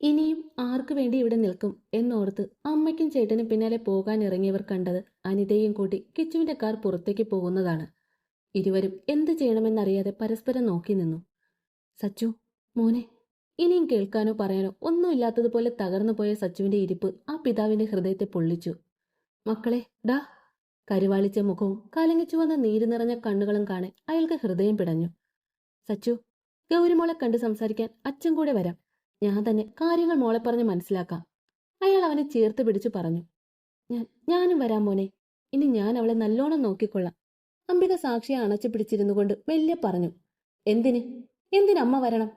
ഇനിയും ആർക്കു വേണ്ടി ഇവിടെ നിൽക്കും എന്നോർത്ത് അമ്മയ്ക്കും ചേട്ടനും പിന്നാലെ പോകാൻ ഇറങ്ങിയവർ കണ്ടത് അനിതയും കൂട്ടി കിച്ചുവിന്റെ കാർ പുറത്തേക്ക് പോകുന്നതാണ്. ഇരുവരും എന്ത് ചെയ്യണമെന്നറിയാതെ പരസ്പരം നോക്കി നിന്നു. സച്ചു മോനെ ഇനിയും കേൾക്കാനോ പറയാനോ ഒന്നുമില്ലാത്തതുപോലെ തകർന്നു പോയ സച്ചുവിന്റെ ഇരിപ്പ് ആ പിതാവിന്റെ ഹൃദയത്തെ പൊള്ളിച്ചു. മക്കളെ ഡാ. കരുവാളിച്ച മുഖവും കലങ്ങിച്ചു വന്ന നീര് നിറഞ്ഞ കണ്ണുകളും കാണെ അയാൾക്ക് ഹൃദയം പിടഞ്ഞു. സച്ചു ഗൗരിമോളെ കണ്ട് സംസാരിക്കാൻ അച്ഛൻ കൂടെ വരാം. ഞാൻ തന്നെ കാര്യങ്ങൾ മോളെ പറഞ്ഞ് മനസ്സിലാക്കാം. അയാൾ അവനെ ചേർത്ത് പിടിച്ചു പറഞ്ഞു ഞാൻ ഞാനും വരാം മോനെ. ഇനി ഞാൻ അവളെ നല്ലോണം നോക്കിക്കൊള്ളാം. അംബിക സാക്ഷിയെ അണച്ചു പിടിച്ചിരുന്നു കൊണ്ട് മെല്ലെ പറഞ്ഞു എന്തിന്? എന്തിനമ്മ വരണം?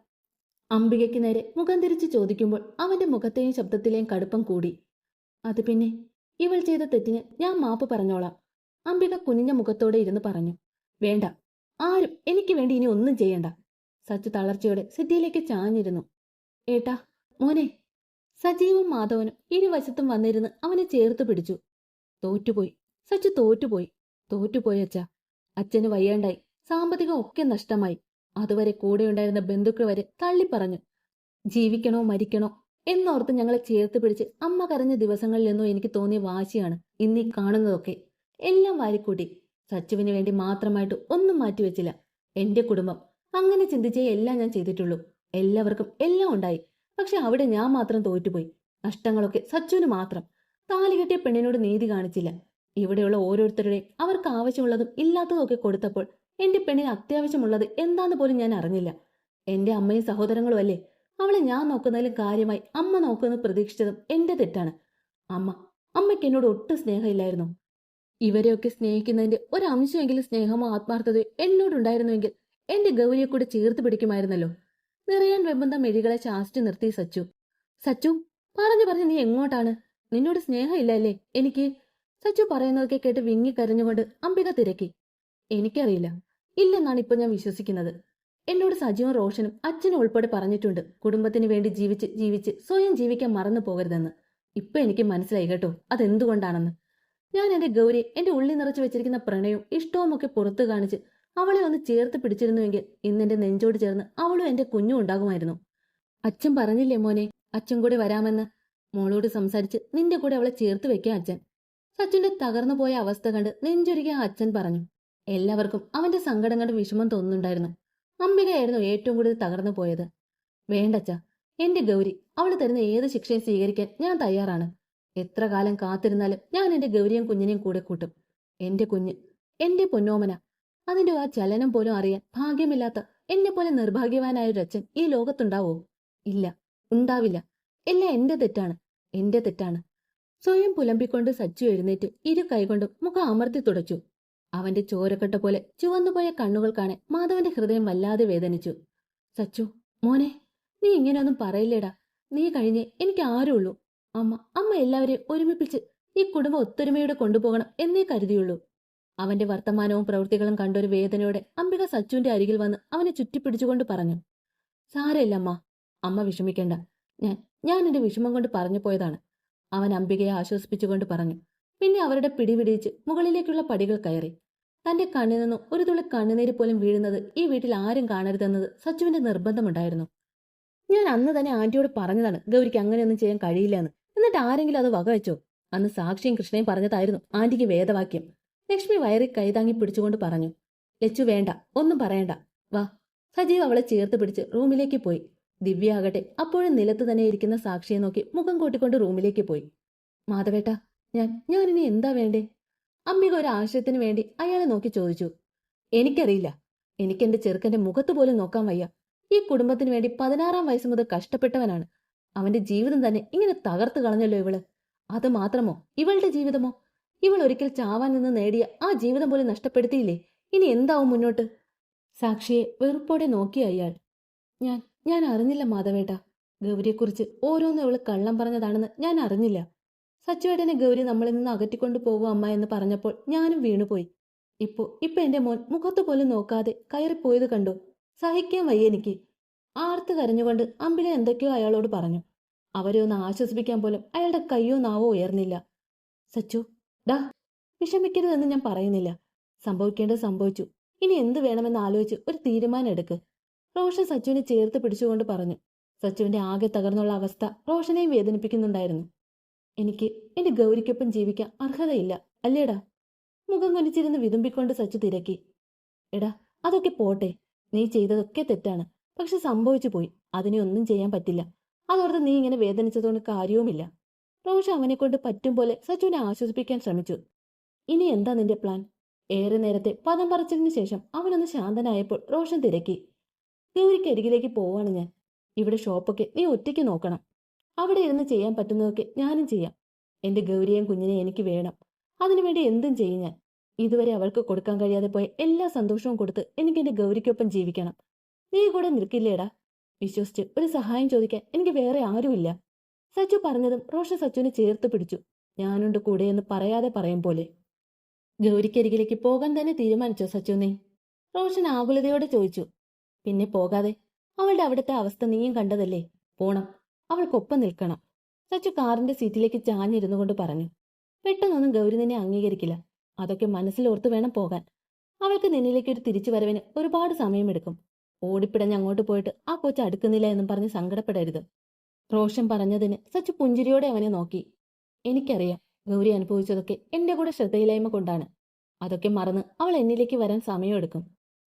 അംബികയ്ക്ക് നേരെ മുഖം തിരിച്ച് ചോദിക്കുമ്പോൾ അവന്റെ മുഖത്തെയും ശബ്ദത്തിലെയും കടുപ്പം കൂടി. അത് പിന്നെ? ഇവൾ ചെയ്ത തെറ്റിന് ഞാൻ മാപ്പ് പറഞ്ഞോളാം. അംബിക കുനിഞ്ഞ മുഖത്തോടെ ഇരുന്ന് പറഞ്ഞു വേണ്ട. ആരും എനിക്ക് വേണ്ടി ഇനി ഒന്നും ചെയ്യണ്ട. സച്ചു തളർച്ചയോടെ സിദ്ധിയിലേക്ക് ചാഞ്ഞിരുന്നു. ഏട്ടാ മോനെ. സജീവും മാധവനും ഇരുവശത്തും വന്നിരുന്ന് അവനെ ചേർത്ത് പിടിച്ചു. തോറ്റുപോയി. സച്ചു തോറ്റുപോയി. തോറ്റുപോയി അച്ഛ. അച്ഛന് വയ്യാണ്ടായി. സാമ്പത്തികം ഒക്കെ നഷ്ടമായി. അതുവരെ കൂടെയുണ്ടായിരുന്ന ബന്ധുക്കൾ വരെ തള്ളിപ്പറഞ്ഞു. ജീവിക്കണോ മരിക്കണോ എന്നോർത്ത് ഞങ്ങളെ ചേർത്ത് പിടിച്ച് അമ്മ കരഞ്ഞ ദിവസങ്ങളിലെന്നോ എനിക്ക് തോന്നിയ വാശിയാണ് ഇന്നീ കാണുന്നതൊക്കെ. എല്ലാം വാരിക്കൂട്ടി. സച്ചുവിന് വേണ്ടി മാത്രമായിട്ട് ഒന്നും മാറ്റിവെച്ചില്ല. എന്റെ കുടുംബം. അങ്ങനെ ചിന്തിച്ചേ എല്ലാം ഞാൻ ചെയ്തിട്ടുള്ളൂ. എല്ലാവർക്കും എല്ലാം ഉണ്ടായി. പക്ഷെ അവിടെ ഞാൻ മാത്രം തോറ്റുപോയി. നഷ്ടങ്ങളൊക്കെ സച്ചുവിന് മാത്രം. താലി കെട്ടിയ പെണ്ണിനോട് നീതി കാണിച്ചില്ല. ഇവിടെയുള്ള ഓരോരുത്തരുടെയും അവർക്ക് ആവശ്യമുള്ളതും ഇല്ലാത്തതും ഒക്കെ കൊടുത്തപ്പോൾ എന്റെ പെണ്ണിന് അത്യാവശ്യമുള്ളത് എന്താന്ന് പോലും ഞാൻ അറിഞ്ഞില്ല. എന്റെ അമ്മയും സഹോദരങ്ങളും അല്ലേ? അവളെ ഞാൻ നോക്കുന്നതിലും കാര്യമായി അമ്മ നോക്കുമെന്ന് പ്രതീക്ഷിച്ചതും എന്റെ തെറ്റാണ്. അമ്മ അമ്മയ്ക്ക് എന്നോട് ഒട്ടും സ്നേഹമില്ലായിരുന്നു. ഇവരെയൊക്കെ സ്നേഹിക്കുന്നതിന്റെ ഒരംശമെങ്കിലും സ്നേഹമോ ആത്മാർത്ഥതയോ എന്നോടുണ്ടായിരുന്നുവെങ്കിൽ എന്റെ ഗൗരിയെ കൂടെ ചേർത്ത് പിടിക്കുമായിരുന്നല്ലോ. നിറയാൻ വെമ്പുന്ന മെഴികളെ ചാസ്റ്റ് നിർത്തി സച്ചു. സച്ചു പറഞ്ഞു പറഞ്ഞു നീ എങ്ങോട്ടാണ്? നിന്നോട് സ്നേഹമില്ല അല്ലേ എനിക്ക് സച്ചു പറയുന്നതൊക്കെ കേട്ട് വിങ്ങി കരഞ്ഞുകൊണ്ട് അംബിക തിരക്കി. എനിക്കറിയില്ല. ഇല്ലെന്നാണ് ഇപ്പൊ ഞാൻ വിശ്വസിക്കുന്നത്. എന്നോട് സജീവൻ റോഷനും അച്ഛനും ഉൾപ്പെടെ പറഞ്ഞിട്ടുണ്ട് കുടുംബത്തിന് വേണ്ടി ജീവിച്ച് ജീവിച്ച് സ്വയം ജീവിക്കാൻ മറന്നു പോകരുതെന്ന്. ഇപ്പൊ എനിക്ക് മനസ്സിലായി കേട്ടോ അതെന്തുകൊണ്ടാണെന്ന്. ഞാൻ എന്റെ ഗൗരി എന്റെ ഉള്ളിൽ നിറച്ചു വെച്ചിരിക്കുന്ന പ്രണയവും ഇഷ്ടവും ഒക്കെ പുറത്തു കാണിച്ച് അവളെ ഒന്ന് ചേർത്ത് പിടിച്ചിരുന്നുവെങ്കിൽ ഇന്നെന്റെ നെഞ്ചോട് ചേർന്ന് അവളും എന്റെ കുഞ്ഞും ഉണ്ടാകുമായിരുന്നു. അച്ഛൻ പറഞ്ഞില്ലേ മോനെ അച്ഛൻ കൂടെ വരാമെന്ന്. മോളോട് സംസാരിച്ച് നിന്റെ കൂടെ അവളെ ചേർത്ത് വെക്കാൻ അച്ഛൻ. സച്ചിന്റെ തകർന്നു പോയ അവസ്ഥ കണ്ട് നെഞ്ചൊരുകിയ അച്ഛൻ പറഞ്ഞു. എല്ലാവർക്കും അവന്റെ സങ്കടം കണ്ട് വിഷമം തോന്നുന്നുണ്ടായിരുന്നു. അംബികയായിരുന്നു ഏറ്റവും കൂടുതൽ തകർന്നു പോയത്. വേണ്ടച്ച എന്റെ ഗൗരി അവൾ തരുന്ന ഏത് ശിക്ഷയും സ്വീകരിക്കാൻ ഞാൻ തയ്യാറാണ്. എത്ര കാലം കാത്തിരുന്നാലും ഞാൻ എന്റെ ഗൗരിയും കുഞ്ഞിനെയും കൂടെ കൂട്ടും. എന്റെ കുഞ്ഞ് എന്റെ പൊന്നോമന അതിന്റെ ആ ചലനം പോലും അറിയാൻ ഭാഗ്യമില്ലാത്ത എന്നെ പോലെ നിർഭാഗ്യവാനായ ഒരു അച്ഛൻ ഈ ലോകത്തുണ്ടാവോ? ഇല്ല ഉണ്ടാവില്ല. എല്ലാം എന്റെ തെറ്റാണ് എന്റെ തെറ്റാണ്. സ്വയം പുലമ്പിക്കൊണ്ട് സച്ചു എഴുന്നേറ്റ് ഇരു കൈകൊണ്ടും മുഖം അമർത്തി തുടച്ചു. അവന്റെ ചോരക്കട്ട പോലെ ചുവന്നുപോയ കണ്ണുകൾ കാണെ മാധവന്റെ ഹൃദയം വല്ലാതെ വേദനിച്ചു. സച്ചു മോനെ നീ ഇങ്ങനെയൊന്നും പറയില്ലേടാ. നീ കഴിഞ്ഞേ എനിക്ക് ആരുള്ളൂ അമ്മ അമ്മ എല്ലാവരെയും ഒരുമിപ്പിച്ച് ഈ കുടുംബം ഒത്തൊരുമയോടെ കൊണ്ടുപോകണം എന്നേ കരുതിയുള്ളൂ. അവന്റെ വർത്തമാനവും പ്രവൃത്തികളും കണ്ടൊരു വേദനയോടെ അംബിക സച്ചുവിന്റെ അരികിൽ വന്ന് അവനെ ചുറ്റിപ്പിടിച്ചുകൊണ്ട് പറഞ്ഞു സാരയില്ല അമ്മ അമ്മ വിഷമിക്കേണ്ട. ഞാൻ ഞാൻ എന്റെ വിഷമം കൊണ്ട് പറഞ്ഞു പോയതാണ്. അവൻ അംബികയെ ആശ്വസിപ്പിച്ചുകൊണ്ട് പറഞ്ഞു പിന്നെ അവരുടെ പിടിപിടിച്ച് മുകളിലേക്കുള്ള പടികൾ കയറി. തന്റെ കണ്ണിൽ നിന്നും ഒരു തുള്ളി കണ്ണുനീര് പോലും വീഴുന്നത് ഈ വീട്ടിൽ ആരും കാണരുതെന്നത് സച്ചുവിന്റെ നിർബന്ധമുണ്ടായിരുന്നു. ഞാൻ അന്ന് തന്നെ ആന്റിയോട് പറഞ്ഞതാണ് ഗൗരിക്ക് അങ്ങനെയൊന്നും ചെയ്യാൻ കഴിയില്ല എന്ന്. എന്നിട്ട് ആരെങ്കിലും അത് വകവെച്ചോ? അന്ന് സാക്ഷിയും കൃഷ്ണയും പറഞ്ഞതായിരുന്നു ആന്റിക്ക് വേദവാക്യം. ലക്ഷ്മി വയറി കൈതാങ്ങി പിടിച്ചുകൊണ്ട് പറഞ്ഞു ലച്ചു വേണ്ട ഒന്നും പറയണ്ട. വാ. സജീവ് അവളെ ചേർത്ത് പിടിച്ച് റൂമിലേക്ക് പോയി. ദിവ്യ ആകട്ടെ അപ്പോഴും നിലത്ത് തന്നെ ഇരിക്കുന്ന സാക്ഷിയെ നോക്കി മുഖം കൂട്ടിക്കൊണ്ട് റൂമിലേക്ക് പോയി. മാധവേട്ട ഞാൻ ഞാൻ ഇനി എന്താ വേണ്ടേ? അമ്മിക ഒരു ആശയത്തിന് വേണ്ടി അയാളെ നോക്കി ചോദിച്ചു. എനിക്കറിയില്ല. എനിക്ക് എന്റെ ചെറുക്കന്റെ മുഖത്ത് പോലും നോക്കാൻ വയ്യ. ഈ കുടുംബത്തിന് വേണ്ടി പതിനാറാം വയസ്സ് മുതൽ കഷ്ടപ്പെട്ടവനാണ്. അവന്റെ ജീവിതം തന്നെ ഇങ്ങനെ തകർത്ത് കളഞ്ഞല്ലോ ഇവൾ. അത് മാത്രമോ? ഇവളുടെ ജീവിതമോ? ഇവൾ ഒരിക്കൽ ചാവാൻ നിന്ന് നേടിയ ആ ജീവിതം പോലെ നഷ്ടപ്പെടുത്തിയില്ലേ? ഇനി എന്താവും മുന്നോട്ട്? സാക്ഷിയെ വെറുപ്പോടെ നോക്കി അയാൾ. ഞാൻ ഞാൻ അറിഞ്ഞില്ല മാധവേട്ട. ഗൗരിയെക്കുറിച്ച് ഓരോന്നും ഇവൾ കള്ളം പറഞ്ഞതാണെന്ന് ഞാൻ അറിഞ്ഞില്ല. സച്ചുവേട്ടനെ ഗൗരി നമ്മളിൽ നിന്ന് അകറ്റിക്കൊണ്ടു പോവും അമ്മ എന്ന് പറഞ്ഞപ്പോൾ ഞാനും വീണുപോയി. ഇപ്പോ ഇപ്പൊ എന്റെ മോൻ മുഖത്ത് പോലും നോക്കാതെ കയറിപ്പോയത് കണ്ടു. സഹിക്കാൻ വയ്യ എനിക്ക്. ആർത്ത് കരഞ്ഞുകൊണ്ട് അമ്പിളി എന്തൊക്കെയോ അയാളോട് പറഞ്ഞു. അവരെ ഒന്ന് ആശ്വസിപ്പിക്കാൻ പോലും അയാളുടെ കയ്യോ നാവോ ഉയർന്നില്ല. സച്ചു ഡാ വിഷമിക്കരുതെന്ന് ഞാൻ പറയുന്നില്ല. സംഭവിക്കേണ്ടത് സംഭവിച്ചു. ഇനി എന്ത് വേണമെന്ന് ആലോചിച്ച് ഒരു തീരുമാനം എടുക്ക് റോഷൻ സച്ചുവിനെ ചേർത്ത് പിടിച്ചുകൊണ്ട് പറഞ്ഞു. സച്ചുവിന്റെ ആകെ തകർന്നുള്ള അവസ്ഥ റോഷനെയും വേദനിപ്പിക്കുന്നുണ്ടായിരുന്നു. എനിക്ക് എന്റെ ഗൗരിക്കൊപ്പം ജീവിക്കാൻ അർഹതയില്ല അല്ലേടാ? മുഖം കൊനിച്ചിരുന്ന് വിതുമ്പിക്കൊണ്ട് സച്ചു തിരക്കി. എടാ അതൊക്കെ പോട്ടെ. നീ ചെയ്തതൊക്കെ തെറ്റാണ്. പക്ഷെ സംഭവിച്ചു പോയി അതിനെ ഒന്നും ചെയ്യാൻ പറ്റില്ല. അതോർത്ത് നീ ഇങ്ങനെ വേദനിച്ചതുകൊണ്ട് കാര്യവുമില്ല. റോഷ അവനെ കൊണ്ട് പറ്റും പോലെ സച്ചുവിനെ ആശ്വസിപ്പിക്കാൻ ശ്രമിച്ചു. ഇനി എന്താ നിന്റെ പ്ലാൻ? ഏറെ നേരത്തെ പദം പറച്ചിലിന് ശേഷം അവനൊന്ന് ശാന്തനായപ്പോൾ റോഷൻ തിരക്കി. ഗൗരിക്ക് അരികിലേക്ക് പോവാണ് ഞാൻ. ഇവിടെ ഷോപ്പൊക്കെ നീ ഒറ്റയ്ക്ക് നോക്കണം. അവിടെ ഇരുന്ന് ചെയ്യാൻ പറ്റുന്നതൊക്കെ ഞാനും ചെയ്യാം. എന്റെ ഗൗരിയും കുഞ്ഞിനെ എനിക്ക് വേണം. അതിനുവേണ്ടി എന്തും ചെയ്യും ഞാൻ. ഇതുവരെ അവൾക്ക് കൊടുക്കാൻ കഴിയാതെ പോയ എല്ലാ സന്തോഷവും കൊടുത്ത് എനിക്ക് എന്റെ ഗൗരിക്കൊപ്പം ജീവിക്കണം. നീ കൂടെ നിൽക്കില്ലേടാ? വിശ്വസിച്ച് ഒരു സഹായം ചോദിക്കാൻ എനിക്ക് വേറെ ആരുമില്ല. സച്ചു പറഞ്ഞതും റോഷ സച്ചുവിനെ ചേർത്ത് പിടിച്ചു. ഞാനുണ്ട് കൂടെ എന്ന് പറയാതെ പറയും പോലെ. ഗൗരിക്കരികിലേക്ക് പോകാൻ തന്നെ തീരുമാനിച്ചോ സച്ചു നീ? റോഷൻ ആകുലതയോടെ ചോദിച്ചു. പിന്നെ പോകാതെ. അവളുടെ അവിടുത്തെ അവസ്ഥ നീയും കണ്ടതല്ലേ? പോണം. അവൾക്കൊപ്പം നിൽക്കണം. സച്ചു കാറിന്റെ സീറ്റിലേക്ക് ചാഞ്ഞിരുന്നു കൊണ്ട് പറഞ്ഞു. പെട്ടെന്നൊന്നും ഗൗരി നിന്നെ അംഗീകരിക്കില്ല. അതൊക്കെ മനസ്സിലോർത്ത് വേണം പോകാൻ. അവൾക്ക് നിന്നിലേക്ക് ഒരു തിരിച്ചു വരവിന് ഒരുപാട് സമയമെടുക്കും. ഓടിപ്പിടഞ്ഞ് അങ്ങോട്ട് പോയിട്ട് ആ കൊച്ചു അടുക്കുന്നില്ല എന്നും പറഞ്ഞ് സങ്കടപ്പെടരുത്. റോഷൻ പറഞ്ഞതിന് സച്ചു പുഞ്ചിരിയോടെ അവനെ നോക്കി. എനിക്കറിയാം ഗൗരി അനുഭവിച്ചതൊക്കെ എന്റെ കൂടെ ശ്രദ്ധയില്ലായ്മ കൊണ്ടാണ്. അതൊക്കെ മറന്ന് അവൾ എന്നിലേക്ക് വരാൻ സമയമെടുക്കും.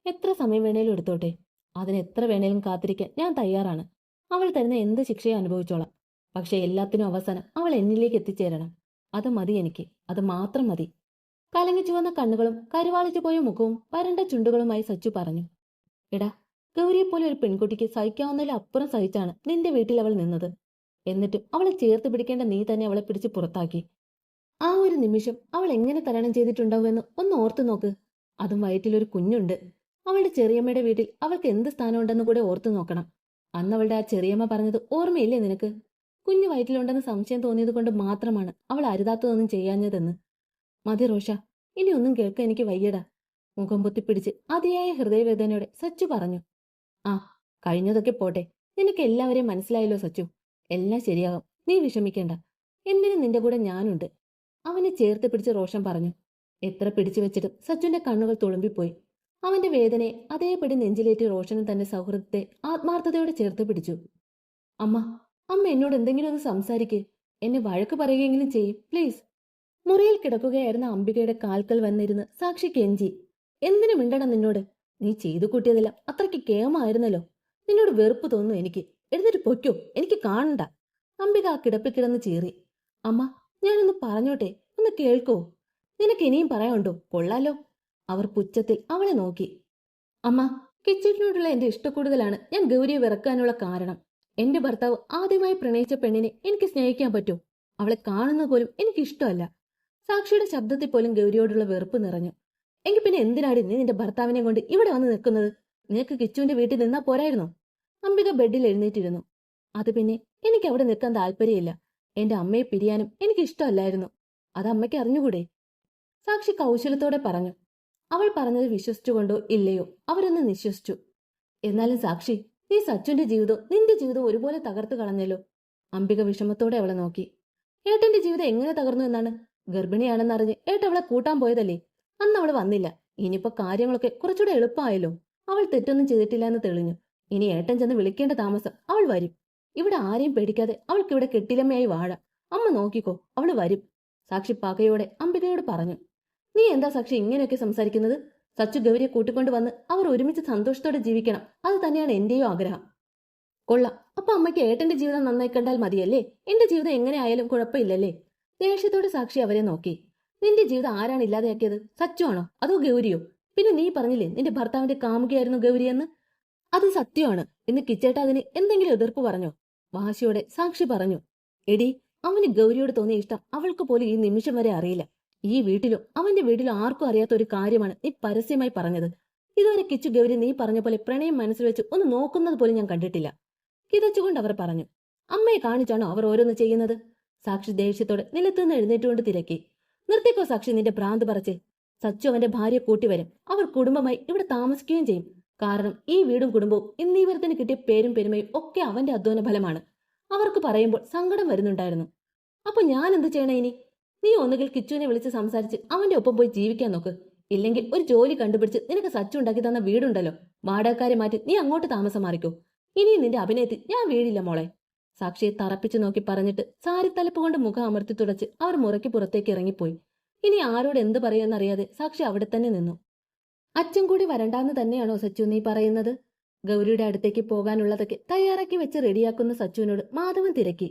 എത്ര സമയം വേണേലും എടുത്തോട്ടെ? അതിന് എത്ര വേണേലും കാത്തിരിക്കാൻ ഞാൻ തയ്യാറാണ്. അവൾ തരുന്ന എന്ത് ശിക്ഷയും അനുഭവിച്ചോളാം. പക്ഷെ എല്ലാത്തിനും അവസാനം അവൾ എന്നിലേക്ക് എത്തിച്ചേരണം. അത് മതി എനിക്ക്. അത് മാത്രം മതി. കലങ്ങി ചുവന്ന കണ്ണുകളും കരുവാളിച്ചു പോയ മുഖവും വരണ്ട ചുണ്ടുകളുമായി സച്ചു പറഞ്ഞു. എടാ ഗൗരിയെപ്പോലെ ഒരു പെൺകുട്ടിക്ക് സഹിക്കാവുന്നതിൽ അപ്പുറം സഹിച്ചാണ് നിന്റെ വീട്ടിൽ അവൾ നിന്നത്. എന്നിട്ടും അവളെ ചേർത്ത് പിടിക്കേണ്ട നീ തന്നെ അവളെ പിടിച്ച് പുറത്താക്കി. ആ ഒരു നിമിഷം അവൾ എങ്ങനെ തരണം ചെയ്തിട്ടുണ്ടാവുമെന്ന് ഒന്ന് ഓർത്തു നോക്ക്. അതും വയറ്റിൽ വയറ്റിലൊരു കുഞ്ഞുണ്ട്. അവളുടെ ചെറിയമ്മയുടെ വീട്ടിൽ അവൾക്ക് എന്ത് സ്ഥാനമുണ്ടെന്ന് കൂടെ ഓർത്തു നോക്കണം. അന്ന് അവളുടെ ആ ചെറിയമ്മ പറഞ്ഞത് ഓർമ്മയില്ലേ നിനക്ക്? കുഞ്ഞു വയറ്റിലുണ്ടെന്ന് സംശയം തോന്നിയത് കൊണ്ട് മാത്രമാണ് അവൾ അരുതാത്തതൊന്നും ചെയ്യാഞ്ഞതെന്ന്. മതി റോഷ ഇനി ഒന്നും കേൾക്കാൻ എനിക്ക് വയ്യടാ. മുഖം പൊത്തിപ്പിടിച്ച് അതിയായ ഹൃദയവേദനയോടെ സച്ചു പറഞ്ഞു. ആ കഴിഞ്ഞതൊക്കെ പോട്ടെ. നിനക്ക് എല്ലാവരെയും മനസ്സിലായല്ലോ സച്ചു. എല്ലാം ശരിയാകും നീ വിഷമിക്കേണ്ട. എന്തിനും നിന്റെ കൂടെ ഞാനുണ്ട്. അവനെ ചേർത്ത് പിടിച്ച് റോഷൻ പറഞ്ഞു. എത്ര പിടിച്ചു വെച്ചിട്ടും സച്ചുന്റെ കണ്ണുകൾ തുളുമ്പിപ്പോയി. അവന്റെ വേദനയെ അതേപടി നെഞ്ചിലേറ്റി റോഷനും തന്റെ സൗഹൃദത്തെ ആത്മാർത്ഥതയോടെ ചേർത്ത് പിടിച്ചു. അമ്മ അമ്മ എന്നോട് എന്തെങ്കിലും ഒന്ന് സംസാരിക്ക്. എന്നെ വഴക്ക് പറയുകയെങ്കിലും ചെയ്യും പ്ലീസ്. മുറിയിൽ കിടക്കുകയായിരുന്ന അംബികയുടെ കാൽക്കൽ വന്നിരുന്ന് സാക്ഷി കെഞ്ചി എന്തിനു മിണ്ടണം നിന്നോട്? നീ ചെയ്തു കൂട്ടിയതെല്ലാം. അത്രയ്ക്ക് കേമായിരുന്നല്ലോ. നിന്നോട് വെറുപ്പ് തോന്നുന്നു എനിക്ക്. എഴുന്നേറ്റ് പൊയ്ക്കോ. എനിക്ക് കാണണ്ട. അംബിക ആ കിടപ്പിൽ കിടന്ന് ചീറി. അമ്മ ഞാനൊന്ന് പറഞ്ഞോട്ടെ? ഒന്ന് കേൾക്കോ. നിനക്ക് ഇനിയും പറയാനുണ്ടോ? കൊള്ളാലോ. അവർ പുച്ഛത്തിൽ അവളെ നോക്കി. അമ്മ കിച്ചടിനോടുള്ള എന്റെ ഇഷ്ടക്കൂടുതലാണ്. ഞാൻ ഗൗരിയെ വിറക്കാനുള്ള കാരണം. എന്റെ ഭർത്താവ് ആദ്യമായി പ്രണയിച്ച പെണ്ണിനെ എനിക്ക് സ്നേഹിക്കാൻ പറ്റൂ. അവളെ കാണുന്ന പോലും എനിക്ക് ഇഷ്ടമല്ല സാക്ഷിയുടെ ശബ്ദത്തിൽ പോലും ഗൗരിയോടുള്ള വെറുപ്പ് നിറഞ്ഞു. എങ്കിൽ പിന്നെ എന്തിനാടി നീ നിന്റെ ഭർത്താവിനെ കൊണ്ട് ഇവിടെ വന്ന് നിൽക്കുന്നത്? നിനക്ക് കിച്ചുവിന്റെ വീട്ടിൽ നിന്നാ പോരായിരുന്നു? അംബിക ബെഡിൽ എഴുന്നേറ്റിരുന്നു. അത് പിന്നെ എനിക്ക് അവിടെ നിൽക്കാൻ താല്പര്യമില്ല. എന്റെ അമ്മയെ പിരിയാനും എനിക്ക് ഇഷ്ടമല്ലായിരുന്നു. അത് അമ്മയ്ക്ക് അറിഞ്ഞുകൂടെ? സാക്ഷി കൗശലത്തോടെ പറഞ്ഞു. അവൾ പറഞ്ഞത് വിശ്വസിച്ചുകൊണ്ടോ ഇല്ലയോ? അവരൊന്ന് നിശ്വസിച്ചു. എന്നാലും സാക്ഷി നീ സച്ചുന്റെ ജീവിതവും നിന്റെ ജീവിതവും ഒരുപോലെ തകർത്തു കളഞ്ഞല്ലോ. അംബിക വിഷമത്തോടെ അവളെ നോക്കി. ഏട്ടന്റെ ജീവിതം എങ്ങനെ തകർന്നു എന്നാണ് ഗർഭിണിയാണെന്നറിഞ്ഞ് ഏട്ട അവളെ കൂട്ടാൻ പോയതല്ലേ? അന്ന് അവൾ വന്നില്ല. ഇനിയിപ്പോ കാര്യങ്ങളൊക്കെ കുറച്ചുകൂടെ എളുപ്പമായല്ലോ. അവൾ തെറ്റൊന്നും ചെയ്തിട്ടില്ല എന്ന് തെളിഞ്ഞു. ഇനി ഏട്ടൻ ചെന്ന് വിളിക്കേണ്ട താമസം അവൾ വരും. ഇവിടെ ആരെയും പേടിക്കാതെ അവൾക്ക് ഇവിടെ കെട്ടിലമ്മയായി വാഴ. അമ്മ നോക്കിക്കോ അവൾ വരും. സാക്ഷി പകയോടെ അംബികയോട് പറഞ്ഞു. നീ എന്താ സാക്ഷി ഇങ്ങനെയൊക്കെ സംസാരിക്കുന്നത്? സച്ചു ഗൗരിയെ കൂട്ടിക്കൊണ്ട് വന്ന് അവർ ഒരുമിച്ച് സന്തോഷത്തോടെ ജീവിക്കണം. അത് തന്നെയാണ് എന്റെയും ആഗ്രഹം. കൊള്ളാം. അപ്പൊ അമ്മയ്ക്ക് ഏട്ടന്റെ ജീവിതം നന്നായി കണ്ടാൽ മതിയല്ലേ? എന്റെ ജീവിതം എങ്ങനെ ആയാലും കുഴപ്പമില്ലല്ലേ? ദേഷ്യത്തോടെ സാക്ഷി അവരെ നോക്കി. നിന്റെ ജീവിതം ആരാണ് ഇല്ലാതെയാക്കിയത്? സത്യമാണോ? അതോ ഗൗരിയോ? പിന്നെ നീ പറഞ്ഞില്ലേ നിന്റെ ഭർത്താവിന്റെ കാമുകയായിരുന്നു എന്ന്? അത് സത്യമാണ്. എന്ന് കിച്ചേട്ട അതിന് എന്തെങ്കിലും എതിർപ്പ് പറഞ്ഞോ? വാശിയോടെ സാക്ഷി പറഞ്ഞു. എടി അവന് ഗൗരിയോട് തോന്നിയ ഇഷ്ടം അവൾക്ക് പോലും ഈ നിമിഷം വരെ അറിയില്ല. ഈ വീട്ടിലോ അവന്റെ വീട്ടിലോ ആർക്കും അറിയാത്ത ഒരു കാര്യമാണ് നീ പരസ്യമായി പറഞ്ഞത്. ഇതുവരെ കിച്ചു ഗൗരി നീ പറഞ്ഞ പോലെ പ്രണയം മനസ്സിൽ വെച്ച് ഒന്ന് നോക്കുന്നത് പോലും ഞാൻ കണ്ടിട്ടില്ല. കിതച്ചുകൊണ്ട് അവർ പറഞ്ഞു. അമ്മയെ കാണിച്ചാണോ അവർ ഓരോന്ന് ചെയ്യുന്നത്? സാക്ഷി ദേഷ്യത്തോടെ നിലത്തുനിന്ന് എഴുന്നേറ്റുകൊണ്ട് തിരക്കി. നിർത്തിക്കോ സാക്ഷി നിന്റെ ഭ്രാന്ത് പറച്ച് സച്ചു അവന്റെ ഭാര്യ കൂട്ടിവരും അവർ കുടുംബമായി ഇവിടെ താമസിക്കുകയും ചെയ്യും. കാരണം ഈ വീടും കുടുംബവും ഇന്നീവരത്തിന് കിട്ടിയ പേരും പെരുമയും ഒക്കെ അവന്റെ അധ്വാന ഫലമാണ് അവർക്ക് പറയുമ്പോൾ സങ്കടം വരുന്നുണ്ടായിരുന്നു. അപ്പൊ ഞാൻ എന്ത് ചെയ്യണേ ഇനി? നീ ഒന്നുകിൽ കിച്ചുവിനെ വിളിച്ച് സംസാരിച്ച് അവന്റെ ഒപ്പം പോയി ജീവിക്കാൻ നോക്ക്. ഇല്ലെങ്കിൽ ഒരു ജോലി കണ്ടുപിടിച്ച് നിനക്ക് സച്ചു ഉണ്ടാക്കി തന്ന വീടുണ്ടല്ലോ. വാടകക്കാരെ മാറ്റി നീ അങ്ങോട്ട് താമസം മാറിക്കോ. ഇനി നിന്റെ അഭിനയത്തിൽ ഞാൻ വീഴില്ല മോളെ. സാക്ഷിയെ തറപ്പിച്ചു നോക്കി പറഞ്ഞിട്ട് സാരിത്തലപ്പ് കൊണ്ട് മുഖം അമർത്തി തുടച്ച് അവർ മുറയ്ക്ക് പുറത്തേക്ക് ഇറങ്ങിപ്പോയി. ഇനി ആരോട് എന്ത് പറയുമെന്നറിയാതെ സാക്ഷി അവിടെ തന്നെ നിന്നു. അച്ഛൻ കൂടി വരണ്ടാന്ന് തന്നെയാണോ സച്ചു നീ പറയുന്നത്? ഗൗരിയുടെ അടുത്തേക്ക് പോകാനുള്ളതൊക്കെ തയ്യാറാക്കി വെച്ച് റെഡിയാക്കുന്ന സച്ചുവിനോട് മാധവൻ തിരക്കി.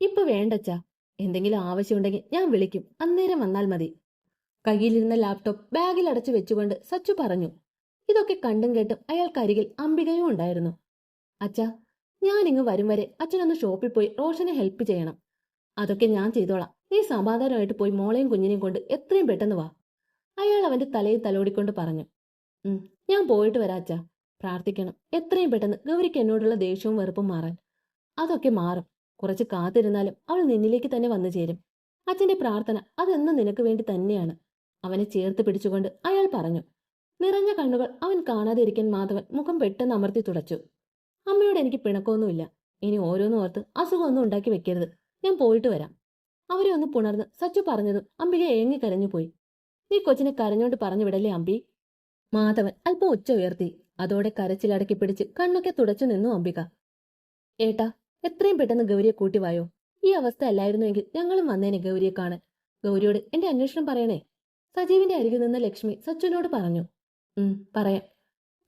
ഇപ്പൊ വേണ്ടച്ചാ. എന്തെങ്കിലും ആവശ്യമുണ്ടെങ്കിൽ ഞാൻ വിളിക്കും. അന്നേരം വന്നാൽ മതി. കയ്യിലിരുന്ന ലാപ്ടോപ്പ് ബാഗിൽ അടച്ചു വെച്ചുകൊണ്ട് സച്ചു പറഞ്ഞു. ഇതൊക്കെ കണ്ടും കേട്ടും അയാൾക്കരികിൽ അംബികയും ഉണ്ടായിരുന്നു. അച്ഛാ ഞാനിങ്ങ് വരും വരെ അച്ഛനൊന്ന് ഷോപ്പിൽ പോയി റോഷനെ ഹെൽപ്പ് ചെയ്യണം. അതൊക്കെ ഞാൻ ചെയ്തോളാം. നീ സമാധാനമായിട്ട് പോയി മോളെയും കുഞ്ഞിനെയും കൊണ്ട് എത്രയും പെട്ടെന്ന് വാ. അയാൾ അവന്റെ തലയിൽ തലോടിക്കൊണ്ട് പറഞ്ഞു. ഞാൻ പോയിട്ട് വരാച്ചാ പ്രാർത്ഥിക്കണം. എത്രയും പെട്ടെന്ന് ഗൗരിക്ക് എന്നോടുള്ള ദേഷ്യവും വെറുപ്പും മാറാൻ. അതൊക്കെ മാറും. കുറച്ച് കാത്തിരുന്നാലും അവൾ നിന്നിലേക്ക് തന്നെ വന്നു ചേരും. അച്ഛന്റെ പ്രാർത്ഥന അതെന്നും നിനക്ക് വേണ്ടി തന്നെയാണ്. അവനെ ചേർത്ത് പിടിച്ചുകൊണ്ട് അയാൾ പറഞ്ഞു. നിറഞ്ഞ കണ്ണുകൾ അവൻ കാണാതിരിക്കാൻ മാധവൻ മുഖം പെട്ടെന്ന് അമർത്തി തുടച്ചു. അമ്മയോട് എനിക്ക് പിണക്കമൊന്നുമില്ല. ഇനി ഓരോന്നും ഓർത്ത് അസുഖമൊന്നും ഉണ്ടാക്കി വെക്കരുത്. ഞാൻ പോയിട്ട് വരാം. അവരെ ഒന്ന് പുണർന്ന് സച്ചു പറഞ്ഞതും അംബിക ഏങ്ങി കരഞ്ഞു പോയി. നീ കൊച്ചിനെ കരഞ്ഞോണ്ട് പറഞ്ഞു വിടല്ലേ അമ്പി? മാധവൻ അല്പം ഉച്ച ഉയർത്തി. അതോടെ കരച്ചിലടക്കി പിടിച്ച് കണ്ണൊക്കെ തുടച്ചു നിന്നു അംബിക. ഏട്ടാ എത്രയും പെട്ടെന്ന് ഗൗരിയെ കൂട്ടിവായോ ഈ അവസ്ഥ അല്ലായിരുന്നുവെങ്കിൽ ഞങ്ങളും വന്നേനെ ഗൗരിയെ കാണാൻ. ഗൗരിയോട് എന്റെ അന്വേഷണം പറയണേ? സജീവിന്റെ അരികിൽ നിന്ന് ലക്ഷ്മി സച്ചുവിനോട് പറഞ്ഞു. ഉം പറയാം.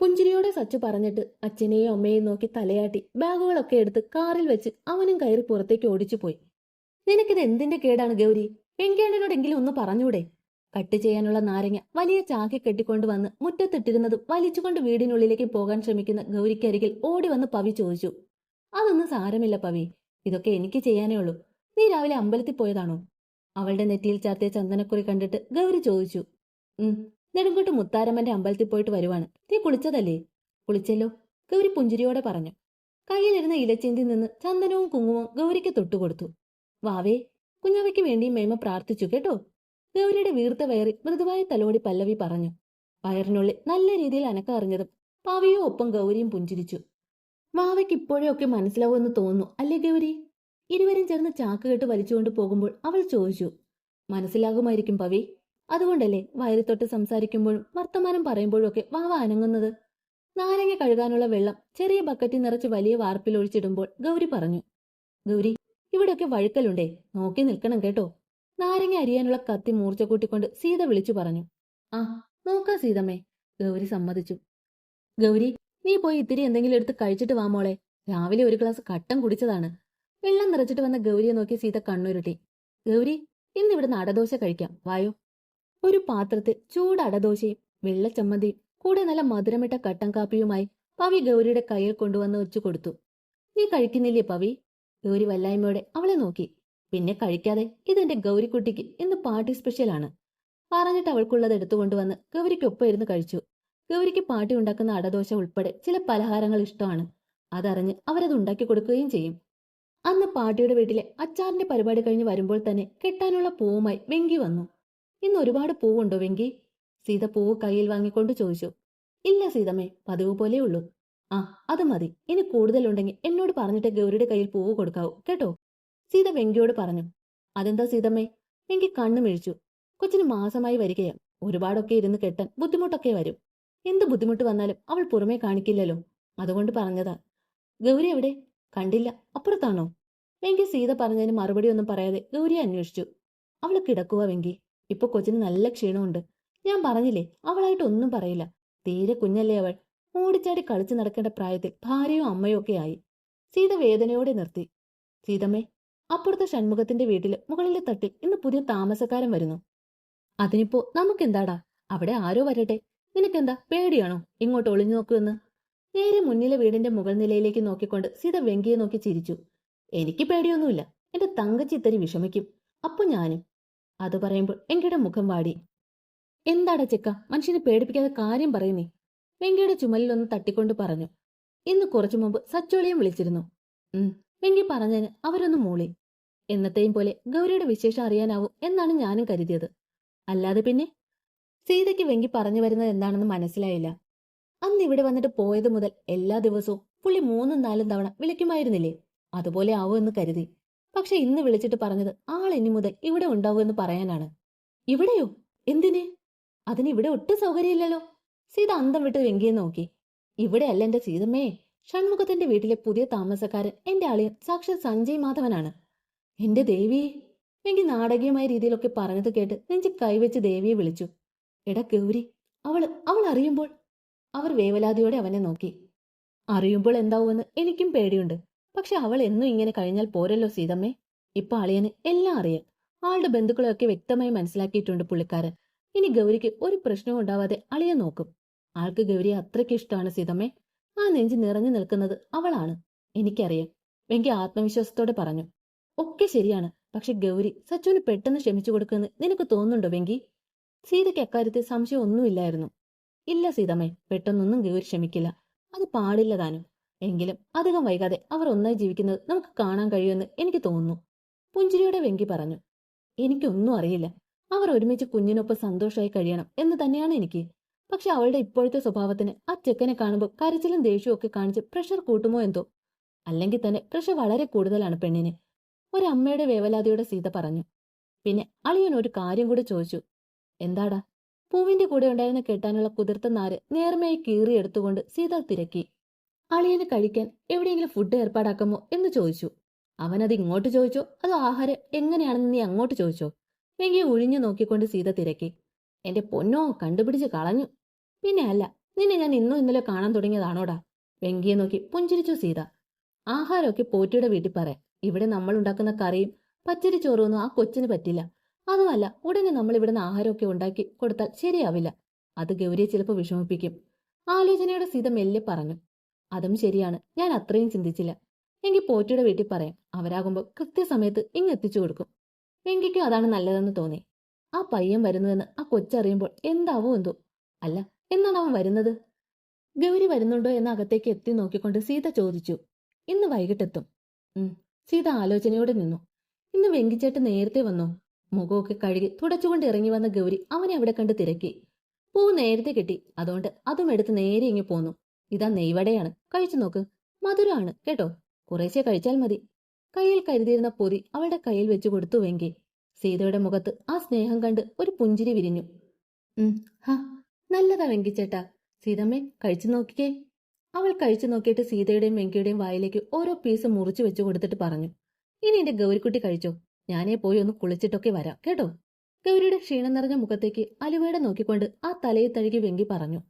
പുഞ്ചിരിയോടെ സച്ചു പറഞ്ഞിട്ട് അച്ഛനെയും അമ്മയെയും നോക്കി തലയാട്ടി ബാഗുകളൊക്കെ എടുത്ത് കാറിൽ വെച്ച് അവനും കയറി പുറത്തേക്ക് ഓടിച്ചു പോയി നിനക്കിത് എന്തിന്റെ കേടാണ് ഗൗരി? വെങ്കേണ്ടനോടെങ്കിലും ഒന്ന് പറഞ്ഞൂടെ? കട്ട് ചെയ്യാനുള്ള നാരങ്ങ വലിയ ചാക്കി കെട്ടിക്കൊണ്ട് വന്ന് മുറ്റത്തിട്ടിരുന്നത് വലിച്ചുകൊണ്ട് വീടിനുള്ളിലേക്ക് പോകാൻ ശ്രമിക്കുന്ന ഗൗരിക്കരികിൽ ഓടി വന്ന് പവി ചോദിച്ചു. അതൊന്നും സാരമില്ല പവി. ഇതൊക്കെ എനിക്ക് ചെയ്യാനേ ഉള്ളൂ. നീ രാവിലെ അമ്പലത്തിൽ പോയതാണോ? അവളുടെ നെറ്റിയിൽ ചാർത്തിയ ചന്ദനക്കുറി കണ്ടിട്ട് ഗൗരി ചോദിച്ചു. നെടുങ്കോട്ട് മുത്താരമ്മന്റെ അമ്പലത്തിൽ പോയിട്ട് വരുവാണ്. നീ കുളിച്ചതല്ലേ? കുളിച്ചല്ലോ ഗൗരി പുഞ്ചിരിയോടെ പറഞ്ഞു. കയ്യിലിരുന്ന ഇലച്ചേന്തി നിന്ന് ചന്ദനവും കുങ്കുമവും ഗൗരിക്ക് തൊട്ടുകൊടുത്തു. വാവേ കുഞ്ഞാവയ്ക്ക് വേണ്ടി മേമ പ്രാർത്ഥിച്ചു കേട്ടോ. ഗൗരിയുടെ വീർത്ത വയറി മൃദുവായ തലോടി പല്ലവി പറഞ്ഞു. വയറിനുള്ളിൽ നല്ല രീതിയിൽ അനക്ക അറിഞ്ഞതും പാവിയോ ഒപ്പം ഗൗരിയും പുഞ്ചിരിച്ചു. വാവയ്ക്ക് ഇപ്പോഴൊക്കെ മനസ്സിലാവുമെന്ന് തോന്നുന്നു അല്ലേ ഗൗരി? ഇരുവരും ചേർന്ന് ചാക്ക് കെട്ട് വലിച്ചുകൊണ്ട് പോകുമ്പോൾ അവൾ ചോദിച്ചു. മനസ്സിലാകുമായിരിക്കും പവി. അതുകൊണ്ടല്ലേ വയറിത്തൊട്ട് സംസാരിക്കുമ്പോഴും വർത്തമാനം പറയുമ്പോഴും ഒക്കെ വാവ അനങ്ങുന്നത്? നാരങ്ങ കഴുകാനുള്ള വെള്ളം ചെറിയ ബക്കറ്റിൽ നിറച്ച് വലിയ വാർപ്പിൽ ഒഴിച്ചിടുമ്പോൾ ഗൗരി പറഞ്ഞു ഗൗരി ഇവിടെയൊക്കെ വഴുക്കലുണ്ടേ നോക്കി നിൽക്കണം കേട്ടോ. നാരങ്ങ അരിയാനുള്ള കത്തി മൂർച്ച കൂട്ടിക്കൊണ്ട് സീത വിളിച്ചു പറഞ്ഞു ആ നോക്കാം സീതമ്മേ. ഗൗരി സമ്മതിച്ചു. ഗൗരി നീ പോയി ഇത്തിരി എന്തെങ്കിലും എടുത്ത് കഴിച്ചിട്ട് വാ മോളെ. രാവിലെ ഒരു ഗ്ലാസ് കട്ടൻ കുടിച്ചതാണ്. വെള്ളം നിറച്ചിട്ട് വന്ന ഗൗരിയെ നോക്കി സീത കണ്ണുരുട്ടി. ഗൗരി ഇന്നിവിടെ നടദോശ കഴിക്കാം. വായോ. ഒരു പാത്രത്തിൽ ചൂട് അടദോശയും വെള്ളച്ചമ്മന്തിയും കൂടെ നല്ല മധുരമിട്ട കട്ടൻ കാപ്പിയുമായി പവി ഗൗരിയുടെ കയ്യിൽ കൊണ്ടുവന്ന് വെച്ചു കൊടുത്തു. നീ കഴിക്കുന്നില്ലേ പവി? ഗൗരി വല്ലായ്മയോടെ അവളെ നോക്കി. പിന്നെ കഴിക്കാതെ ഇതെന്റെ ഗൗരിക്കുട്ടിക്ക് ഇന്ന് പാർട്ടി സ്പെഷ്യലാണ് പറഞ്ഞിട്ട് അവൾക്കുള്ളത് എടുത്തുകൊണ്ടുവന്ന് ഗൗരിക്കൊപ്പം ഇരുന്ന് കഴിച്ചു. ഗൗരിക്ക് പാട്ടി ഉണ്ടാക്കുന്ന അടദോശ ഉൾപ്പെടെ ചില പലഹാരങ്ങൾ ഇഷ്ടമാണ്. അതറിഞ്ഞ് അവരത് ഉണ്ടാക്കി കൊടുക്കുകയും ചെയ്യും. അന്ന് പാട്ടിയുടെ വീട്ടിലെ അച്ചാറിന്റെ പരിപാടി കഴിഞ്ഞ് വരുമ്പോൾ തന്നെ കെട്ടാനുള്ള പൂവുമായി വെങ്കി വന്നു. ഇന്ന് ഒരുപാട് പൂവുണ്ടോ വെങ്കി? സീത പൂവ് കയ്യിൽ വാങ്ങിക്കൊണ്ട് ചോദിച്ചു. ഇല്ല സീതമ്മേ പതിവ് പോലെ ഉള്ളൂ. ആ അത് മതി. ഇനി കൂടുതലുണ്ടെങ്കിൽ എന്നോട് പറഞ്ഞിട്ട് ഗൗരിയുടെ കയ്യിൽ പൂവ് കൊടുക്കാവൂ കേട്ടോ? സീത വെങ്കിയോട് പറഞ്ഞു. അതെന്താ സീതമ്മേ? വെങ്കി കണ്ണു മിഴിച്ചു. കൊച്ചിന് മാസമായി വരികയാ ഒരുപാടൊക്കെ ഇരുന്ന് കെട്ടാൻ ബുദ്ധിമുട്ടൊക്കെ വരും. എന്ത് ബുദ്ധിമുട്ട് വന്നാലും അവൾ പുറമേ കാണിക്കില്ലല്ലോ. അതുകൊണ്ട് പറഞ്ഞതാ. ഗൗരി എവിടെ? കണ്ടില്ല. അപ്പുറത്താണോ? വെങ്കി സീത പറഞ്ഞതിന് മറുപടി ഒന്നും പറയാതെ ഗൗരിയെ അന്വേഷിച്ചു. അവൾ കിടക്കുക വെങ്കി. ഇപ്പൊ കൊച്ചിന് നല്ല ക്ഷീണമുണ്ട്. ഞാൻ പറഞ്ഞില്ലേ അവളായിട്ട് ഒന്നും പറയില്ല. തീരെ കുഞ്ഞല്ലേ അവൾ. ഓടിച്ചാടി കളിച്ചു നടക്കേണ്ട പ്രായത്തിൽ ഭാര്യയോ അമ്മയോ ഒക്കെ ആയി. സീത വേദനയോടെ നിർത്തി. സീതമ്മേ അപ്പുറത്തെ ഷൺമുഖത്തിന്റെ വീട്ടിൽ മുകളിലെ തട്ടിൽ ഇന്ന് പുതിയ താമസക്കാരൻ വരുന്നു. അതിനിപ്പോ നമുക്കെന്താടാ? അവിടെ ആരോ വരട്ടെ. നിനക്കെന്താ? പേടിയാണോ? ഇങ്ങോട്ട് ഒളിഞ്ഞു നോക്കുമെന്ന് നേരെ മുന്നിലെ വീടിന്റെ മുകൾ നിലയിലേക്ക് നോക്കിക്കൊണ്ട് സീത വെങ്കിയെ നോക്കി ചിരിച്ചു. എനിക്ക് പേടിയൊന്നുമില്ല. എന്റെ തങ്കച്ചി ഇത്തരി വിഷമിക്കും. അപ്പൊ ഞാനും. അത് പറയുമ്പോൾ വെങ്കയുടെ മുഖം വാടി. എന്താടാ ചെക്ക മനുഷ്യനെ പേടിപ്പിക്കാതെ കാര്യം പറയുന്നേ? വെങ്കിയുടെ ചുമലിലൊന്ന് തട്ടിക്കൊണ്ട് പറഞ്ഞു. ഇന്ന് കുറച്ചു മുമ്പ് സച്ചോളിയും വിളിച്ചിരുന്നു. ഉം വെങ്കി പറഞ്ഞതിന് അവരൊന്ന് മൂളി. എന്നത്തെയും പോലെ ഗൗരിയുടെ വിശേഷം അറിയാനാവും എന്നാണ് ഞാനും കരുതിയത്. അല്ലാതെ പിന്നെ? സീതയ്ക്ക് വെങ്കി പറഞ്ഞു വരുന്നത് എന്താണെന്ന് മനസ്സിലായില്ല. അന്ന് ഇവിടെ വന്നിട്ട് പോയത് മുതൽ എല്ലാ ദിവസവും പുള്ളി മൂന്നും നാലും തവണ വിളിക്കുമായിരുന്നില്ലേ? അതുപോലെ ആവുമെന്ന് കരുതി. പക്ഷെ ഇന്ന് വിളിച്ചിട്ട് പറഞ്ഞത് ആൾ ഇനി മുതൽ ഇവിടെ എന്ന് പറയാനാണ്. ഇവിടെയോ? എന്തിന്? അതിന് ഇവിടെ ഒട്ടും സൗകര്യമില്ലല്ലോ. സീത അന്തം വിട്ട് വെങ്കിയെ നോക്കി. ഇവിടെ അല്ല എന്റെ സീതമ്മേ. ഷൺമുഖത്തിന്റെ വീട്ടിലെ പുതിയ താമസക്കാരൻ എന്റെ അളിയൻ സാക്ഷാൽ സഞ്ജയ് മാധവനാണ്. എന്റെ ദേവിയെ? എനിക്ക് നാടകീയമായ രീതിയിലൊക്കെ പറഞ്ഞത് കേട്ട് നെഞ്ചി കൈവച്ച് ദേവിയെ വിളിച്ചു. എടാ ഗൗരി അവൾ അവൾ അറിയുമ്പോൾ? അവർ വേവലാതിയോടെ അവനെ നോക്കി. അറിയുമ്പോൾ എന്താവുമെന്ന് എനിക്കും പേടിയുണ്ട്. പക്ഷെ അവൾ എന്നും ഇങ്ങനെ കഴിഞ്ഞാൽ പോരല്ലോ സീതമ്മേ. ഇപ്പൊ അളിയന് എല്ലാം അറിയാം. ആളുടെ ബന്ധുക്കളെയൊക്കെ വ്യക്തമായി മനസ്സിലാക്കിയിട്ടുണ്ട് പുള്ളിക്കാരൻ. ഇനി ഗൗരിക്ക് ഒരു പ്രശ്നവും ഉണ്ടാവാതെ അളിയൻ നോക്കും. ആൾക്ക് ഗൗരിയെ അത്രയ്ക്ക് ഇഷ്ടമാണ് സീതമ്മേ. ആ നെഞ്ച് നിറഞ്ഞു നിൽക്കുന്നത് അവളാണ്. എനിക്കറിയാം. വെങ്കി ആത്മവിശ്വാസത്തോടെ പറഞ്ഞു. ഒക്കെ ശരിയാണ്. പക്ഷെ ഗൗരി സച്ചുവിന് പെട്ടെന്ന് ക്ഷമിച്ചു കൊടുക്കുമെന്ന് നിനക്ക് തോന്നുന്നുണ്ടോ വെങ്കി? സീതയ്ക്ക് അക്കാര്യത്തിൽ സംശയം ഒന്നുമില്ലായിരുന്നു. ഇല്ല സീതമ്മേ പെട്ടെന്നൊന്നും ഗൗരി ക്ഷമിക്കില്ല. അത് പാടില്ല താനും. എങ്കിലും അധികം വൈകാതെ അവർ ഒന്നായി ജീവിക്കുന്നത് നമുക്ക് കാണാൻ കഴിയുമെന്ന് എനിക്ക് തോന്നുന്നു. പുഞ്ചിരിയുടെ വെങ്കി പറഞ്ഞു എനിക്കൊന്നും അറിയില്ല. അവർ ഒരുമിച്ച് കുഞ്ഞിനൊപ്പം സന്തോഷമായി കഴിയണം എന്ന് തന്നെയാണ് എനിക്ക്. പക്ഷെ അവളുടെ ഇപ്പോഴത്തെ സ്വഭാവത്തിന് ആ ചെക്കനെ കാണുമ്പോൾ കരച്ചിലും ദേഷ്യവും ഒക്കെ കാണിച്ച് പ്രഷർ കൂട്ടുമോ എന്തോ? അല്ലെങ്കിൽ തന്നെ പ്രഷർ വളരെ കൂടുതലാണ് പെണ്ണിന്. ഒരമ്മയുടെ വേവലാതിയുടെ സീത പറഞ്ഞു. പിന്നെ അളിയൻ ഒരു കാര്യം കൂടി ചോദിച്ചു എന്താടാ? പൂവിന്റെ കൂടെ ഉണ്ടായിരുന്ന കെട്ടാനുള്ള കുതിർത്ത നാര് നേർമയായി കീറിയെടുത്തുകൊണ്ട് സീത തിരക്കി. അളിയന് കഴിക്കാൻ എവിടെയെങ്കിലും ഫുഡ് ഏർപ്പാടാക്കാമോ എന്ന് ചോദിച്ചു. അവനത് ഇങ്ങോട്ട് ചോദിച്ചോ. അതോ ആഹാരം? എങ്ങനെയാണെന്ന് നീ അങ്ങോട്ട് ചോദിച്ചോ? വെങ്കി ഒഴിഞ്ഞു നോക്കിക്കൊണ്ട് സീത തിരക്കി. എന്റെ പൊന്നോ കണ്ടുപിടിച്ച് കളഞ്ഞു. പിന്നെ അല്ല നിന്നെ ഞാൻ ഇന്നോ ഇന്നലെ കാണാൻ തുടങ്ങിയതാണോടാ? വെങ്കിയെ നോക്കി പുഞ്ചിരിച്ചു സീത. ആഹാരമൊക്കെ പോറ്റിയുടെ വീട്ടിൽ പറയാം ഇവിടെ നമ്മൾ ഉണ്ടാക്കുന്ന കറിയും പച്ചരി ചോറൊന്നും ആ കൊച്ചിന് പറ്റില്ല. അതുമല്ല ഉടനെ നമ്മൾ ഇവിടുന്ന് ആഹാരമൊക്കെ ഉണ്ടാക്കി കൊടുത്താൽ ശരിയാവില്ല. അത് ഗൗരിയെ ചിലപ്പോൾ വിഷമിപ്പിക്കും. ആലോചനയുടെ സീത മെല്ലെ പറഞ്ഞു. അതും ശരിയാണ്. ഞാൻ അത്രയും ചിന്തിച്ചില്ല. എങ്കിൽ പോറ്റിയുടെ വീട്ടിൽ പറയാം. അവരാകുമ്പോൾ കൃത്യസമയത്ത് ഇങ്ങ് എത്തിച്ചു കൊടുക്കും. വെങ്കിക്കും അതാണ് നല്ലതെന്ന് തോന്നി. ആ പയ്യൻ വരുന്നതെന്ന് ആ കൊച്ചറിയുമ്പോൾ എന്താവോ എന്തോ. അല്ല എന്നാണ് അവൻ വരുന്നത്? ഗൗരി വരുന്നുണ്ടോ എന്ന് അകത്തേക്ക് എത്തി നോക്കിക്കൊണ്ട് സീത ചോദിച്ചു. ഇന്ന് വൈകിട്ടെത്തും. ഉം സീത ആലോചനയോടെ നിന്നു. ഇന്ന് വെങ്കിച്ചേട്ട് നേരത്തെ വന്നു. മുഖമൊക്കെ കഴുകി തുടച്ചുകൊണ്ട് ഇറങ്ങി വന്ന ഗൗരി അവനെ അവിടെ കണ്ട് തിരക്കി. പൂ നേരത്തെ കിട്ടി. അതുകൊണ്ട് അതും എടുത്ത് നേരെ ഇങ്ങി പോന്നു. ഇതാ നെയ്വടയാണ്. കഴിച്ചു നോക്ക്. മധുരമാണ് കേട്ടോ? കുറേശ്ശെ കഴിച്ചാൽ മതി. കയ്യിൽ കരുതിയിരുന്ന പൊതി അവളുടെ കയ്യിൽ വെച്ചു കൊടുത്തുവെങ്കിൽ സീതയുടെ മുഖത്ത് ആ സ്നേഹം കണ്ട് ഒരു പുഞ്ചിരി വിരിഞ്ഞു. ഉം ഹാ നല്ലതാ വെങ്കിച്ചേട്ടാ സീതമ്മേ കഴിച്ചു നോക്കിക്കേ. അവൾ കഴിച്ചു നോക്കിയിട്ട് സീതയുടെയും വെങ്കിയുടെയും വായിലേക്ക് ഓരോ പീസ് മുറിച്ചു വെച്ചു കൊടുത്തിട്ട് പറഞ്ഞു. ഇനി എന്റെ ഗൗരിക്കുട്ടി കഴിച്ചോ? ഞാനേ പോയി ഒന്ന് കുളിച്ചിട്ടൊക്കെ വരാം കേട്ടോ? ഗൗരിയുടെ ക്ഷീണം നിറഞ്ഞ മുഖത്തേക്ക് അലുവയുടെ നോക്കിക്കൊണ്ട് ആ തലയിൽ തഴുകി വെങ്കി പറഞ്ഞു.